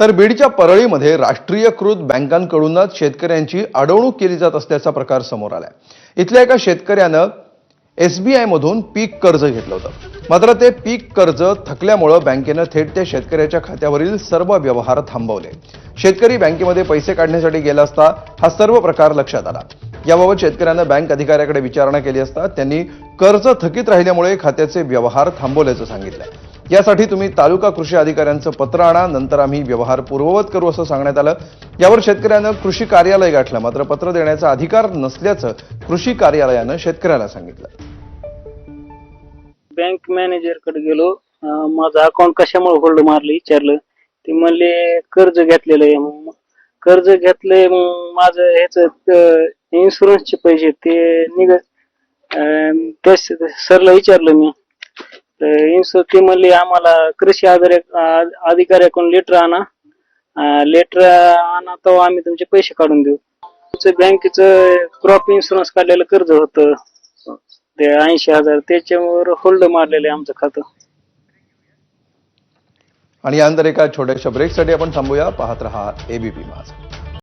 तर बीडच्या परळीमध्ये राष्ट्रीयकृत बँकांकडूनच शेतकऱ्यांची अडवणूक केली जात असल्याचा प्रकार समोर आलाय. इथल्या एका शेतकऱ्यानं एसबीआय मधून पीक कर्ज घेतलं होतं. मात्र ते पीक कर्ज थकल्यामुळं बँकेनं थेट त्या शेतकऱ्याच्या खात्यावरील सर्व व्यवहार थांबवले. शेतकरी बँकेमध्ये पैसे काढण्यासाठी गेला असता हा सर्व प्रकार लक्षात आला. याबाबत शेतकऱ्यांना बँक अधिकाऱ्याकडे विचारणा केली असता त्यांनी कर्ज थकीत राहिल्यामुळे खात्याचे व्यवहार थांबवल्याचं सांगितलं यासाठी तुम्ही तालुका कृषी अधिकाऱ्यांचं पत्र आणा नंतर आम्ही व्यवहार पूर्ववत करू असं सांगण्यात आलं. यावर शेतकऱ्यानं कृषी कार्यालय गाठलं मात्र पत्र देण्याचा अधिकार नसल्याचं कृषी कार्यालयानं शेतकऱ्याला सांगितलं. बँक मॅनेजरकडे गेलो माझं अकाउंट कशामुळे होल्ड मारलं विचारलं. ते म्हणले कर्ज घेतलेलं आहे. कर्ज घेतलंय माझं ह्याच इन्शुरन्सचे पैसे ते निघ त्या सरला विचारलं मी. इन्शुर ते म्हणले आम्हाला कृषी अधिकारी अधिकाऱ्याकडून लेटर आणा. लेटर आणा तो आम्ही तुमचे पैसे काढून देऊ. तुमचं बँकेचं क्रॉप इन्शुरन्स काढलेलं कर्ज होतं. ते ऐंशी हजार त्याच्यावर होल्ड मारलेलं आहे आमचं खातं. आणि यानंतर एका छोट्याशा ब्रेकसाठी आपण थांबूया. पाहत रहा एबीपी माझा